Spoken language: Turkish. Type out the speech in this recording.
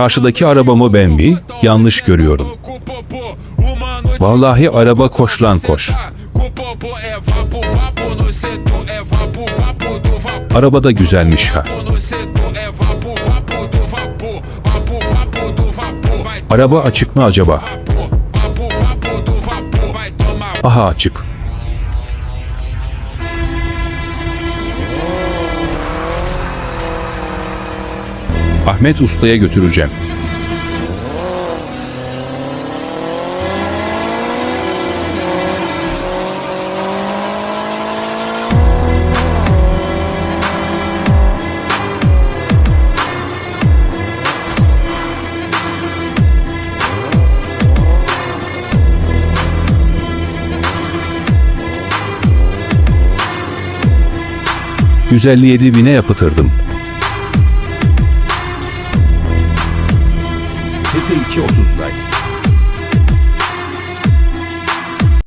Karşıdaki arabamı ben yanlış görüyorum? Vallahi araba koş lan koş. Araba da güzelmiş ha. Araba açık mı acaba? Aha açık. Ahmet Usta'ya götüreceğim. ...157 bine yapıtırdım. PT 230 lira.